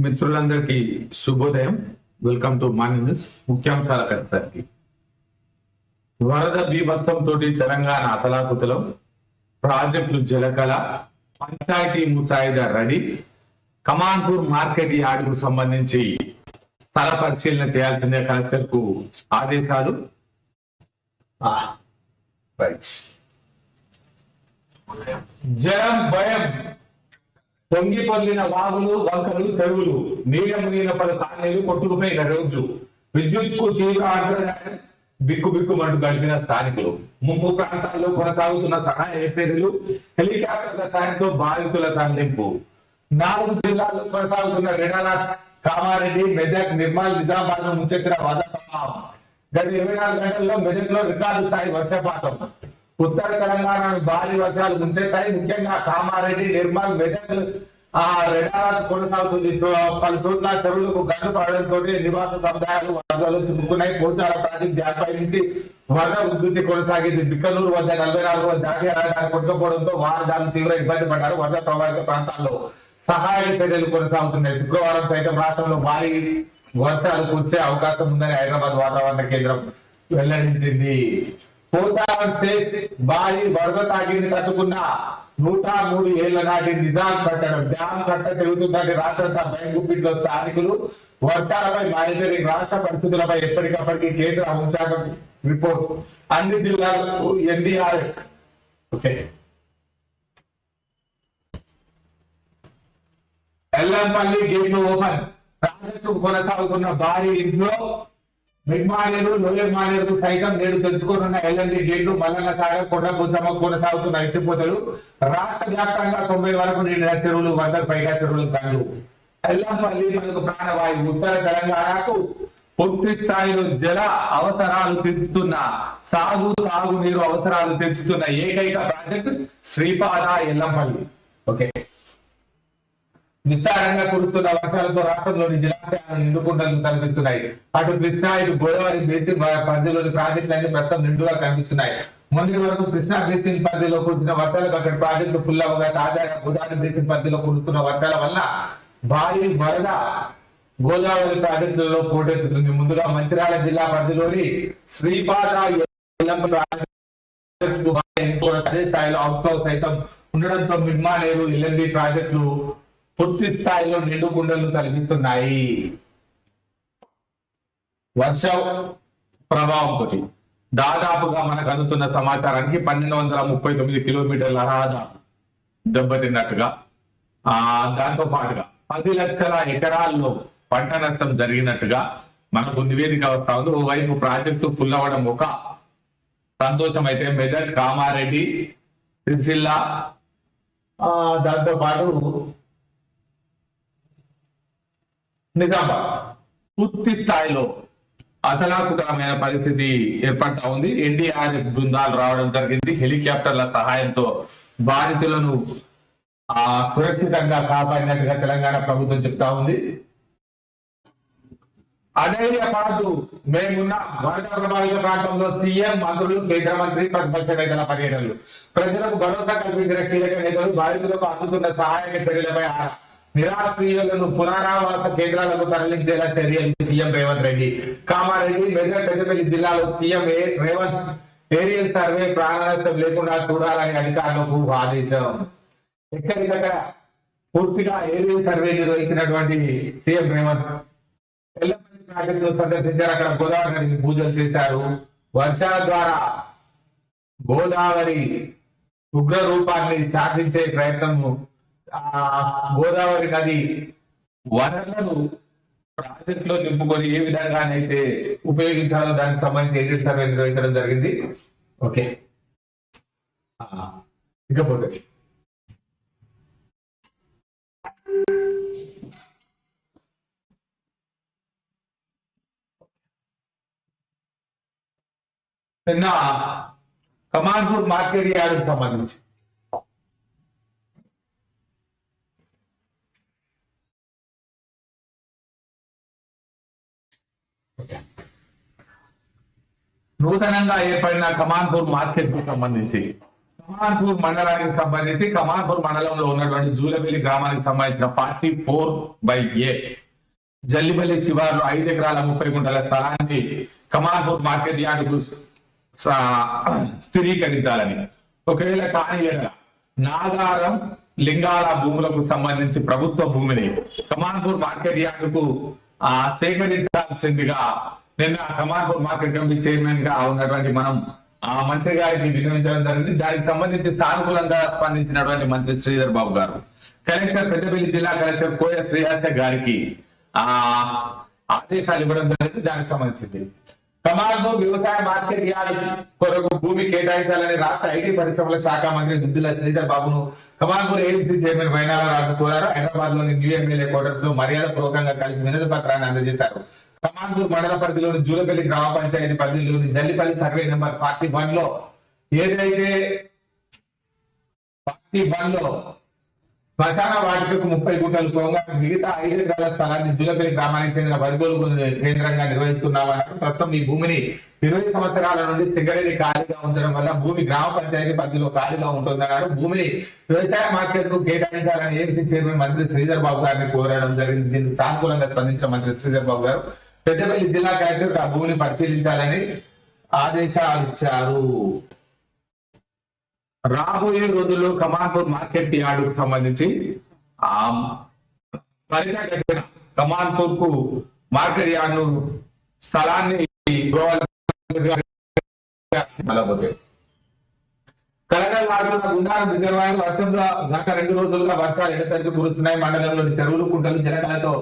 మిత్రులందరికీ శుభోదయం. Welcome to morning news ముఖ్యాంశాల కథకి వరద బీభత్సంతో తెలంగాణ అతలాకుతలం. ప్రాజెక్టులు జలకల. పంచాయతీ ముసాయిదా రెడీ. కమాన్పూర్ మార్కెట్ యార్డుకు సంబంధించి స్థల పరిశీలన చేయాల్సిందే కలెక్టర్కు ఆదేశాలు రైట్. భయం. పొంగి పొందిన వాగులు వంకలు చెరువులు నీళ్ళ మునిగిన పలు కాలనీలు కొట్టుకుపోయిన రోజులు విద్యుత్కు తీవ్ర అంతరాయం బిక్కు బిక్కుమంటూ గడిపిన స్థానికులు. ముంపు ప్రాంతాల్లో కొనసాగుతున్న సహాయ చర్యలు హెలికాప్టర్ల సాయంతో బాధితుల తరలింపు. నాలుగు జిల్లాల్లో కొనసాగుతున్న రేణానాథ్ కామారెడ్డి మెదక్ నిర్మల్ నిజామాబాద్ను ముంచెత్తిన వద గత ఇరవై నాలుగు గంటల్లో మెదక్లో రికార్డు స్థాయి వర్షపాతం. ఉత్తర తెలంగాణ భారీ వర్షాలు ముంచెత్తాయి ముఖ్యంగా కామారెడ్డి నిర్మల్ మెదక్ ఆ రెడార్ కొనసాగుతుంది. పలు చోట్ల చెరువులకు గడ్డు పడడంతో నివాస సముదాయాలు వరదలు చిక్కుకున్నాయి. పోచార ప్రాజెక్ట్ డ్యామ్ నుంచి వరద ఉధృతి కొనసాగింది. బిక్కలూరు వద్ద నలభై నాలుగు జాతీయ రహదారి కొట్టుకుపోవడంతో వాహనదారులు తీవ్ర ఇబ్బంది పడ్డారు వరద ప్రభావిత ప్రాంతాల్లో. సహాయక చర్యలు కొనసాగుతున్నాయి. శుక్రవారం సైతం రాష్ట్రంలో భారీ వర్షాలు కురిసే అవకాశం ఉందని హైదరాబాద్ వాతావరణ కేంద్రం వెల్లడించింది. పోచారం సేత్ భారీ వరద తాకిడిని తట్టుకున్న నూట మూడు ఏళ్ళ నాటి నిజాం కట్టడం డ్యామ్ కట్ట తిరుగుతుందని రాత్రంతా భయం గుప్పిట్లో స్థానికులు వర్షాలపై మానిటరింగ్ రాష్ట్ర పరిస్థితులపై ఎప్పటికప్పటికి కేంద్ర హోంశాఖ రిపోర్ట్. అన్ని జిల్లాలకు ఎన్డీఆర్ఎఫ్ ఓకే. ఎల్లంపల్లి గేట్లు ఓపెన్. ప్రాజెక్టు కొనసాగుతున్న భారీ ఇంట్లో మిడ్ మానేరు లోయర్ సైతం నేడు తెలుసుకోనున్న ఎల్ఎండి గేట్లు మల్లన్న సాగర్ కొండ గుచ్చమ్మ కొనసాగుతున్న ఎత్తిపోతలు రాష్ట్ర వ్యాప్తంగా తొంభై వరకు నిండిన చెరువులు వందకు పైగా చెరువులు కళ్ళు. ఎల్లంపల్లి మనకు ప్రాణవాయువు. ఉత్తర తెలంగాణకు పూర్తి స్థాయిలో జల అవసరాలు తెచ్చుతున్న సాగు తాగునీరు అవసరాలు తెచ్చుతున్న ఏకైక ప్రాజెక్ట్ శ్రీపాద ఎల్లంపల్లి ఓకే. విస్తారంగా కురుస్తున్న వర్షాలతో రాష్ట్రంలోని జలాశయాలు నిండుకుంటలు కనిపిస్తున్నాయి. అటు కృష్ణా ఇటు గోదావరి బేసిన్ పరిధిలోని ప్రాజెక్టులన్నీ ప్రస్తుతం నిండుగా కనిపిస్తున్నాయి. మొన్నటి వరకు కృష్ణా బేసిన్ పరిధిలో కురుస్తున్న వర్షాలకు అక్కడ ప్రాజెక్టు ఫుల్ అవగా తాజాగా గోదావరి బేసిన్ పరిధిలో కురుస్తున్న వర్షాల వల్ల భారీ వరద గోదావరి ప్రాజెక్టులలో పోటెత్తుతుంది. ముందుగా మంచిర్యాల జిల్లా పరిధిలోని శ్రీపాద ప్రాజెక్టు అదే స్థాయిలో అవుట్ఫ్లో సైతం ఉండడంతో మిడ్మానేరు ఎల్ఎండి ప్రాజెక్టులు పూర్తి స్థాయిలో నిండు గుండెలు తలపిస్తున్నాయి. వర్షం ప్రభావంతో దాదాపుగా మనకు అందుతున్న సమాచారానికి పన్నెండు వందల ముప్పై తొమ్మిది కిలోమీటర్ల రహదారి దెబ్బతిన్నట్టుగా ఆ దాంతో పాటుగా పది లక్షల ఎకరాల్లో పంట నష్టం జరిగినట్టుగా మనకు నివేదిక వస్తా ఉంది. ఓవైపు ప్రాజెక్టు ఫుల్ అవ్వడం ఒక సంతోషం అయితే మెదక్ కామారెడ్డి సిరిసిల్ల దాంతోపాటు నిజామాబాద్ పూర్తి స్థాయిలో అతలాకుతలమైన పరిస్థితి ఏర్పడతా ఉంది. ఎన్డీఆర్ఎఫ్ బృందాలు రావడం జరిగింది. హెలికాప్టర్ల సహాయంతో బాధితులను ఆ సురక్షితంగా కాపాడినట్టుగా తెలంగాణ ప్రభుత్వం చెప్తా ఉంది. అధైర్యపాటు మేమున్న వరద ప్రభావిత ప్రాంతంలో సీఎం మంత్రులు కేంద్ర మంత్రి ప్రతిపక్ష నేతల పర్యటనలు. ప్రజలకు భరోసా కల్పించిన కీలక నేతలు బాధితులకు అందుతున్న సహాయక చర్యలపై ఆరా నిరాశ్రయులను పునరావాస కేంద్రాలకు తరలించేలా చర్యలు సీఎం రేవంత్ రెడ్డి. కామారెడ్డి మెదక్ పెద్దపల్లి జిల్లాలో సీఎం ఏ- రేవంత్ ఏరియల్ సర్వే ప్రాణనష్టం లేకుండా చూడాలని అధికారులకు ఆదేశం. ఎక్కడికక్కడ పూర్తిగా ఏరియల్ సర్వే నిర్వహించినటువంటి సీఎం రేవంత్ ఎల్లపల్లి సందర్శించారు. అక్కడ గోదావరి నదికి పూజలు చేశారు. వర్షాల ద్వారా గోదావరి ఉగ్ర రూపాన్ని సాధించే ప్రయత్నం గోదావరి నది వనరులను ప్రాజెక్టులో నింపుకొని ఏ విధంగానైతే ఉపయోగించాలో దానికి సంబంధించి ఏజెంట్ సభ నిర్వహించడం జరిగింది? ఓకే. ఆ, ఇకపోతే. నిన్న కమాన్పూర్ మార్కెట్ యార్డుకు సంబంధించి నూతనంగా ఏర్పడిన కమాన్పూర్ మార్కెట్కు సంబంధించి కమాన్పూర్ మండలానికి సంబంధించి కమాన్పూర్ మండలంలో ఉన్నటువంటి జూలబెల్లి గ్రామానికి సంబంధించిన forty four by A. Jallipalli శివార్లో ఐదు ఎకరాల ముప్పై గుంటల స్థలాన్ని కమాన్పూర్ మార్కెట్ యార్డుకు స్థిరీకరించాలని. ఒకవేళ కాని నాగారం లింగాల భూములకు సంబంధించి ప్రభుత్వ భూమిని కమాన్పూర్ మార్కెట్ యార్డుకు ఆ, సేకరించాల్సిందిగా నిన్న కమాన్పూర్ మార్కెట్ కమిటీ చైర్మన్గా ఉన్నటువంటి మనం ఆ మంత్రి గారికి వినియోగించడం జరిగింది. దానికి సంబంధించి సానుకూలంగా స్పందించినటువంటి మంత్రి శ్రీధర్ బాబు గారు. కలెక్టర్ పెద్దపల్లి జిల్లా కలెక్టర్ కోయ శ్రీహాస గారికి ఆ ఆదేశాలు ఇవ్వడం జరిగింది. దానికి సంబంధించింది. కమాండో వ్యవసాయ మార్కెట్ యార్డ్ కొరకు భూమి కేటాయించాలని రాష్ట్ర ఐటీ పరిశ్రమల శాఖ మంత్రి దుద్దుల శ్రీధర్ బాబును కమాన్పూర్ ఏఎంసీ చైర్మన్ వైనాల రాజు కోరారు. హైదరాబాద్లోని న్యూ ఎమ్మెల్యే క్వార్టర్స్లో మర్యాద పూర్వకంగా కలిసి వినతి పత్రాన్ని అందజేశారు. కమాండ్పూర్ మండల పరిధిలోని జూలపల్లి గ్రామ పంచాయతీ పరిధిలోని జల్లిపల్లి సర్వే నెంబర్ ఫార్టీ వన్లో ఏదైతే ఫార్టీ వన్లో శ్మశాన వాటికకు ముప్పై గుంటలు పోగా మిగతా ఐదు ఎకరాల స్థలాన్ని జూలపల్లి గ్రామానికి చెందిన వరిగోలు కేంద్రంగా నిర్వహిస్తున్నామన్నారు. ప్రస్తుతం ఈ భూమిని ఇరవై సంవత్సరాల నుండి సింగరేణి ఖాళీగా ఉంచడం వల్ల భూమి గ్రామ పంచాయతీ పరిధిలో ఖాళీగా ఉంటుందన్నారు. భూమిని వ్యవసాయ మార్కెట్కు కేటాయించాలని ఏపీ చైర్మన్ మంత్రి శ్రీధర్ బాబు గారిని కోరడం జరిగింది. దీనికి సానుకూలంగా స్పందించిన మంత్రి శ్రీధర్ బాబు గారు పెద్దపల్లి జిల్లా కలెక్టర్ ఆ భూమిని పరిశీలించాలని ఆదేశాలు ఇచ్చారు రాబోయే రోజుల్లో కమాన్పూర్ మార్కెట్ యార్డుకు సంబంధించి ఆ పరిగణన కమాన్పూర్కు మార్కెట్ యార్డ్ను స్థలాన్ని ఇవ్వవలసిందిగా మళ్ళీ కలకలాడుతున్న రిజర్వాయర్ వర్షంలో గత రెండు రోజులుగా వర్షాలు ఎడతెరిపి కురుస్తున్నాయి. మండలంలోని చెరువులు కుంటలు జలకలతో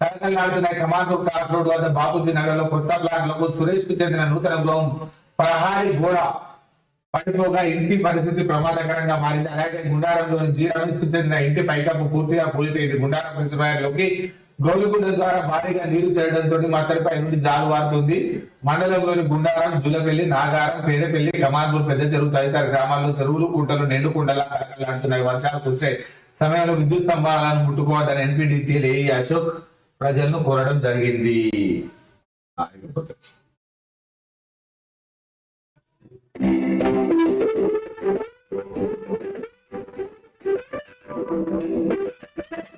కలకలాడుతున్నాయి కమాండూర్ క్రాస్ రోడ్ వద్ద బాబుజీ నగర్లో కొత్త ప్లాట్లో సురేష్కు చెందిన నూతన గృహం ప్రహారీ గోడ పడిపోగా ఇంటి పరిస్థితి ప్రమాదకరంగా మారింది. అలాగే గుండారంలోని జీ రమేష్కు చెందిన ఇంటి పైకప్పు పూర్తిగా కూలిపోయింది. గుండారం రిజర్వాయర్లోకి గోలుగుండ ద్వారా భారీగా నీరు చేరడంతో మత్తడిపై నుండి జాలువారుతుంది మండలంలోని గుండారం జులపల్లి నాగారం పేదపల్లి కమాన్పూర్ పెద్ద చెరువు తదితర గ్రామాల్లో చెరువులు కుంటలు నిండు కుండలా కలకలాడుతున్నాయి వర్షాలు కురిసే సమయంలో విద్యుత్ స్తంభాలను ముట్టుకోవద్దని ఎన్పీడీసీ ఏఈ అశోక్ ప్రజలను కోరడం జరిగింది. is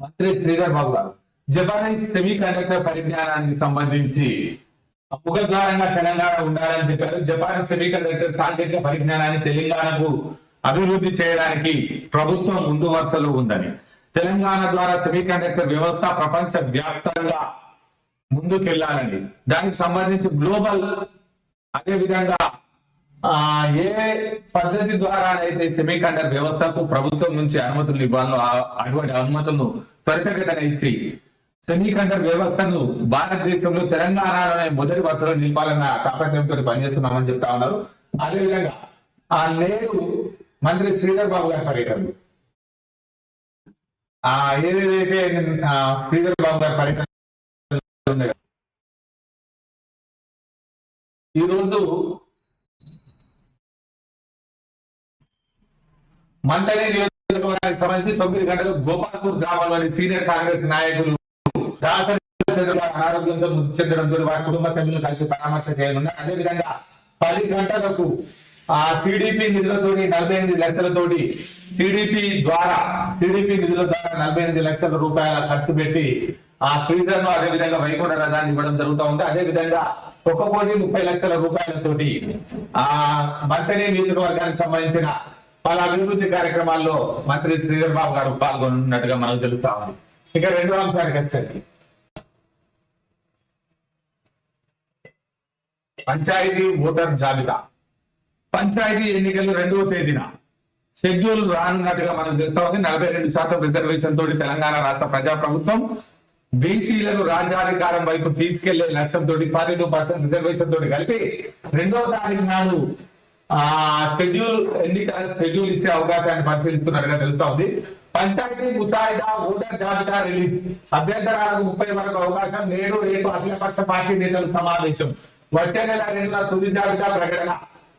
మంత్రి శ్రీధర్ బాబు గారు జపానీస్ సెమీ కండక్టర్ పరిజ్ఞానానికి సంబంధించి ముఖద్వారంగా తెలంగాణ ఉండాలని చెప్పారు. జపాన్ సెమీ కండక్టర్ సాంకేతిక పరిజ్ఞానాన్ని తెలంగాణకు అభివృద్ధి చేయడానికి ప్రభుత్వం ముందు వరుసలో ఉందని తెలంగాణ ద్వారా సెమీ కండక్టర్ వ్యవస్థ ప్రపంచ వ్యాప్తంగా ముందుకెళ్ళాలని దానికి సంబంధించి గ్లోబల్ అదే విధంగా ఏ పద్ధతి ద్వారా అయితే సెమీ వ్యవస్థకు ప్రభుత్వం నుంచి అనుమతులు ఇవ్వాలో ఆ- అటువంటి అనుమతులను త్వరితగతిన ఇచ్చి సెమీ వ్యవస్థను భారతదేశంలో తెలంగాణలోనే మొదటి వరుసలో నింపాలన్న తాపత్రయంతో పనిచేస్తున్నామని చెప్తా ఉన్నారు. అదేవిధంగా ఆ నేడు మంత్రి శ్రీధర్ బాబు గారి పర్యటనలు. ఆ ఏదేదైతే శ్రీధర్ బాబు గారి పర్యటన ఈరోజు మంతని నియోజకవర్గానికి సంబంధించి తొమ్మిది గంటలకు గోపాల్పూర్ గ్రామంలోని సీనియర్ కాంగ్రెస్ నాయకులు దాసరి చంద్రబాబు అనారోగ్యంతో మృతి చెందడంతో వారి కుటుంబ సభ్యులను కలిసి పరామర్శ చేయనున్నారు. అదేవిధంగా పది గంటలకు ఆ సిడిపి నిధులతో నలభై ఎనిమిది లక్షలతోటి సిడిపి ద్వారా సిడిపి నిధుల ద్వారా నలభై ఎనిమిది లక్షల రూపాయల ఖర్చు పెట్టి ఆ ఫ్రీజర్ను అదేవిధంగా వైకుంఠ రథాన్ని ఇవ్వడం జరుగుతూ ఉంది. అదేవిధంగా ఒక కోటి ముప్పై లక్షల రూపాయలతోటి ఆ మంత్రి నియోజకవర్గానికి సంబంధించిన వాళ్ళ అభివృద్ధి కార్యక్రమాల్లో మంత్రి శ్రీధర్ బాబు గారు పాల్గొన్నట్టుగా మనకు తెలుస్తా ఉంది. ఇక రెండో అంశానికి వచ్చేసరికి పంచాయతీ ఓటర్ జాబితా. పంచాయతీ ఎన్నికలు రెండవ తేదీన. షెడ్యూల్ రానున్నట్టుగా మనకు తెలుస్తా ఉంది. నలభై రెండు శాతం రిజర్వేషన్ తోటి తెలంగాణ రాష్ట్ర ప్రజా ప్రభుత్వం బీసీలను రాజ్యాధికారం వైపు తీసుకెళ్ళే లక్ష్యంతో ఫార్టీ టూ పర్సెంట్ రిజర్వేషన్ తోటి కలిపి రెండవ తారీఖు నాడు ఆ షెడ్యూల్ ఎన్నికల షెడ్యూల్ ఇచ్చే అవకాశాన్ని పరిశీలిస్తున్నట్టుగా తెలుస్తా ఉంది. పంచాయతీ ముసాయిదా ఓటర్ జాబితా రిలీజ్. అభ్యంతరాలకు ముప్పై వరకు అవకాశం నేడు రేపు అఖిలపక్ష పార్టీ నేతల సమావేశం. వచ్చే నెల రెండున తుది జాబితా ప్రకటన.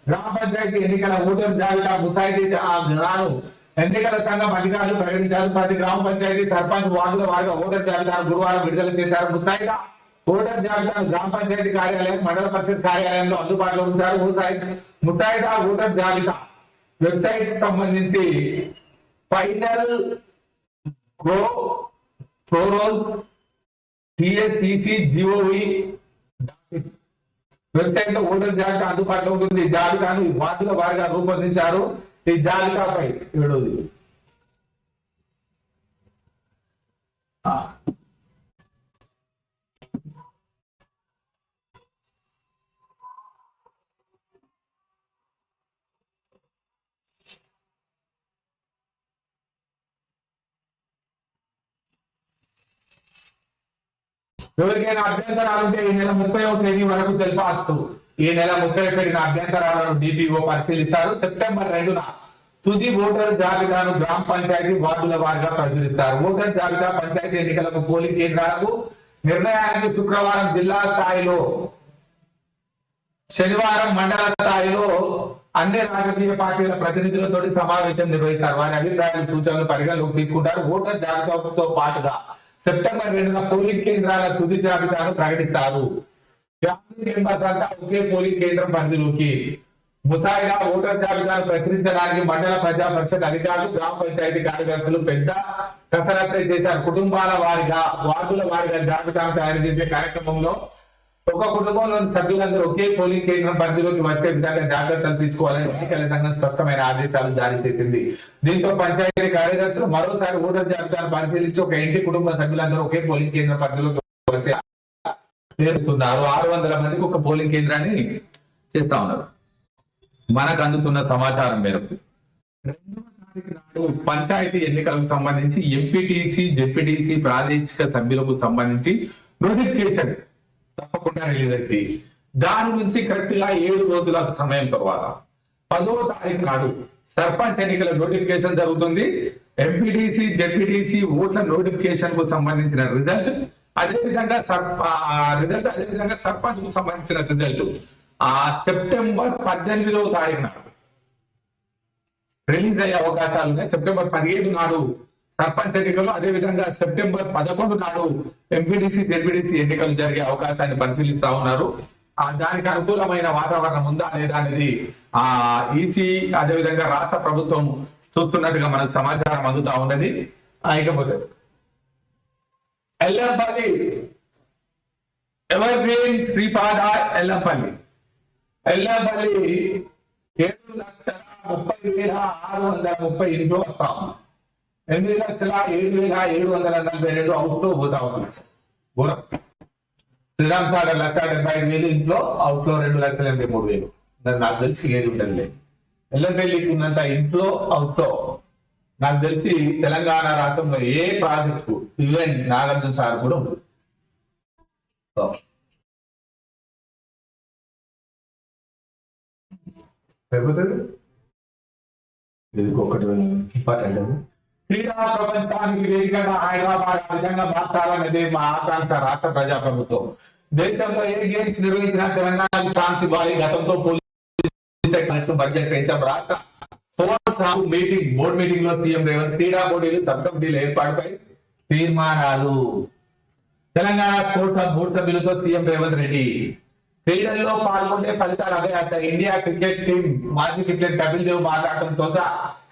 గ్రామ పంచాయతీ ఎన్నికల ఓటర్ జాబితా ముసాయిదీ జ్ఞాను ఎన్నికల సంఘం అధికారులు ప్రకటించారు. ప్రతి గ్రామ పంచాయతీ సర్పంచ్ వార్డుల వారిగా ఓటర్ జాబితాను గురువారం విడుదల చేశారు ముసాయిదా. ఓటర్ జాబితాను గ్రామ పంచాయతీ కార్యాలయం మండల పరిషత్ కార్యాలయంలో అందుబాటులో ఉంచారు. ముసాయి- ముసాయిదా ఓటర్ జాబితా. వెబ్సైట్ సంబంధించి ఫైనల్ గో ప్రోరోల్ టిఎస్ఈసి జిఓవి వెబ్సైట్లో ఓటర్ జాబితా అందుబాటులో ఉంటుంది. ఈ జాబితాను వార్డుల వారిగా రూపొందించారు. ఈ జాబితాపై ఏడోది. ఎవరికైనా అభ్యంతరాలు ఉంటే ఈ నెల ముప్పై తేదీ వరకు తెలపవచ్చు ఈ నెల ముప్పై ఒకటిన అభ్యంతరాలను డిపిఓ పరిశీలిస్తారు. సెప్టెంబర్ రెండున తుది ఓటర్ జాబితాను గ్రామ పంచాయతీ వార్డుల వారిగా పరిశీలిస్తారు ఓటర్ జాబితా పంచాయతీ ఎన్నికలకు పోలింగ్ కేంద్రాలకు నిర్ణయానికి శుక్రవారం జిల్లా స్థాయిలో శనివారం మండల స్థాయిలో అన్ని రాజకీయ పార్టీల ప్రతినిధులతో సమావేశం నిర్వహిస్తారు. వారి అభిప్రాయాలు సూచనలు పరిగణలోకి తీసుకుంటారు. ఓటర్ జాబితాతో పాటుగా సెప్టెంబర్ రెండున పోలింగ్ కేంద్రాల తుది జాబితాను ప్రకటిస్తారు. ఫ్యామిలీ మెంబర్స్ అంతా ఒకే పోలింగ్ కేంద్రం పరిధిలోకి. ముసాయిదా ఓటర్ జాబితాను ప్రచురించడానికి మండల ప్రజా పరిషత్ అధికారులు గ్రామ పంచాయతీ కార్యదర్శులు పెద్ద కసరత్తు చేశారు. కుటుంబాల వారిగా వార్డుల వారిగా జాబితాను తయారు చేసే కార్యక్రమంలో ఒక కుటుంబంలోని సభ్యులందరూ ఒకే పోలింగ్ కేంద్రం పరిధిలోకి వచ్చే విధంగా జాగ్రత్తలు తీసుకోవాలని ఎన్నికల సంఘం స్పష్టమైన ఆదేశాలు జారీ చేసింది. దీంతో పంచాయతీ కార్యదర్శులు మరోసారి ఓటర్ జాబితాను పరిశీలించి ఒక ఇంటి కుటుంబ సభ్యులందరూ ఒకే పోలింగ్ కేంద్రం పరిధిలోకి వచ్చే చేస్తున్నారు ఆరు వందల మందికి ఒక పోలింగ్ కేంద్రాన్ని చేస్తా ఉన్నారు. మనకు అందుతున్న సమాచారం మేరకు రెండవ తారీఖు నాడు పంచాయతీ ఎన్నికలకు సంబంధించి ఎంపీటీసీ జెడ్పీటీసీ ప్రాదేశిక సభ్యులకు సంబంధించి నోటిఫికేషన్ తప్పకుండా రిలీజ్ అయింది దాని నుంచి కరెక్ట్గా ఏడు రోజుల సమయం తర్వాత పదవ తారీఖు నాడు సర్పంచ్ ఎన్నికల నోటిఫికేషన్ జరుగుతుంది. ఎంపీటీసీ జెడ్పీటీసీ ఓట్ల నోటిఫికేషన్కు సంబంధించిన రిజల్ట్ అదే విధంగా రిజల్ట్ అదే విధంగా సర్పంచ్కు సంబంధించిన రిజల్ట్ ఆ సెప్టెంబర్ పద్దెనిమిదవ తారీఖు నాడు రిలీజ్ అయ్యే అవకాశాలు ఉన్నాయి. సెప్టెంబర్ పదిహేడు నాడు సర్పంచ్ ఎన్నికలు అదే విధంగా సెప్టెంబర్ పదకొండు నాడు ఎంపీడీసీ జెడ్పీడీసీ ఎన్నికలు జరిగే అవకాశాన్ని పరిశీలిస్తా ఉన్నారు. ఆ దానికి అనుకూలమైన వాతావరణం ఉందా లేదా అనేది ఆ ఈసీ అదే విధంగా రాష్ట్ర ప్రభుత్వం చూస్తున్నట్టుగా మనకు సమాచారం అందుతా ఉన్నది. ఇకపోతే Yellampalli. Ever green Sripada Yellampalli. Yellampalli ఏడు లక్షల ముప్పై వేల ఆరు వందల ముప్పై ఇంట్లో వస్తాం. ఎనిమిది లక్షల ఏడు వేల ఏడు వందల నలభై రెండు అవుట్లో పోతా ఉన్నాం. ఘోరం శ్రీరామ్ సాగర్ లక్ష డెబ్బై ఐదు వేలు ఇంట్లో అవుట్లో రెండు లక్షల ఎనభై మూడు వేలు. నాకు తెలిసి ఏది ఉండదు లేదు ఎల్లంపల్లికి ఉన్నంత ఇంట్లో అవుట్లో. నాకు తెలిసి తెలంగాణ రాష్ట్రంలో ఏ ప్రాజెక్టు ఈవెన్ నాగార్జున సార్ కూడా ఉండదు. సరిపోతుంది? ఇది ఒకటి ఇంపార్టెంట్ క్రీడా ప్రపంచానికి వేదికగా హైదరాబాద్ ఆ విధంగా మార్చాలనేది మా ఆకాంక్ష రాష్ట్ర ప్రజా ప్రభుత్వం దేశంలో ఏ గేమ్స్ నిర్వహించిన తెలంగాణ ఛాన్స్ ఇవ్వాలి. గతంతో పోలీసు బడ్జెట్ పెంచాం. రాష్ట్ర స్పోర్ట్స్ మీటింగ్ బోర్డు మీటింగ్లో సీఎం రేవంత్ క్రీడా పోటీలు సబ్ కమిటీల ఏర్పాటుపై తీర్మానాలు. తెలంగాణ స్పోర్ట్స్ హబ్ బోర్డు సభ్యులతో సీఎం రేవంత్ రెడ్డి. క్రీడల్లో పాల్గొంటే ఫలితాలు అవే వస్తాయి ఇండియా క్రికెట్ టీం మాజీ క్రికెట్ కపిల్ దేవ్ మాట్లాడటంతో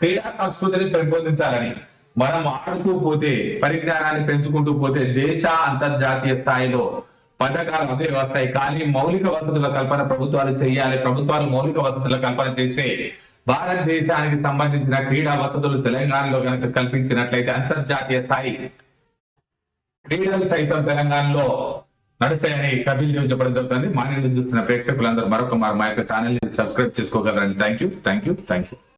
క్రీడా సంస్కృతిని పెంపొందించాలని. మనం ఆడుతూ పోతే పరిజ్ఞానాన్ని పెంచుకుంటూ పోతే దేశ అంతర్జాతీయ స్థాయిలో పథకాలు అవే వస్తాయి. కానీ మౌలిక వసతుల కల్పన ప్రభుత్వాలు చేయాలి. ప్రభుత్వాలు మౌలిక వసతుల కల్పన చేస్తే భారతదేశానికి సంబంధించిన క్రీడా వసతులు తెలంగాణలో కనుక కల్పించినట్లయితే అంతర్జాతీయ స్థాయి క్రీడలు సైతం తెలంగాణలో నడుస్తాయని కపిల్ దేవ్ చెప్పడం జరుగుతుంది. మా నుండి చూస్తున్న ప్రేక్షకులందరూ మరొక మా యొక్క ఛానల్ని subscribe చేసుకోగలరండి thank you thank you thank you